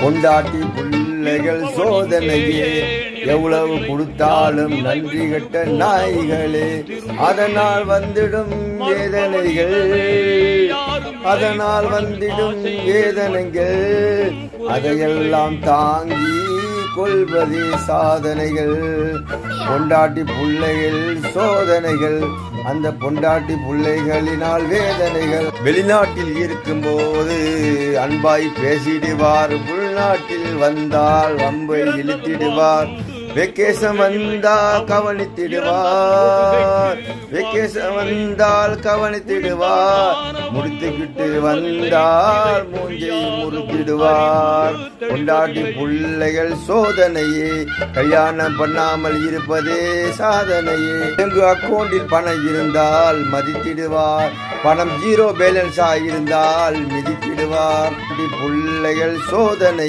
கொண்டாட்டி பிள்ளைகள் சோதனையே. எவ்வளவு கொடுத்தாலும் நன்றி கட்ட நாய்களே. அதனால் வந்திடும் வேதனைகள். அதனால் வந்திடும் வேதனைகள். அதையெல்லாம் தாங்கி கொள்வதே சாதனைகள். பொண்டாட்டி பிள்ளைகள் சோதனைகள். அந்த பொண்டாட்டி பிள்ளைகளினால் வேதனைகள். வெளிநாட்டில் இருக்கும்போது அன்பாய் பேசிடுவார் உள்நாட்டில் வந்தால் வம்பை இழுத்திடுவார். வெக்கேசம் வந்தால் கவனித்திடுவார். வெக்கேசம் வந்தால் கவனித்திடுவார். முடித்துக்கிட்டு வந்தால் மூஞ்சை முறுக்கிடுவார். கொண்டாட்டி பிள்ளைகள் சோதனையே கல்யாணம் பண்ணாமல் இருப்பதே சாதனையே. எங்கு அக்கௌண்டில் பணம் இருந்தால் மதித்திடுவார். பணம் ஜீரோ பேலன்ஸ் ஆகியிருந்தால் மிதித்திடுவார். பிள்ளைகள் சோதனை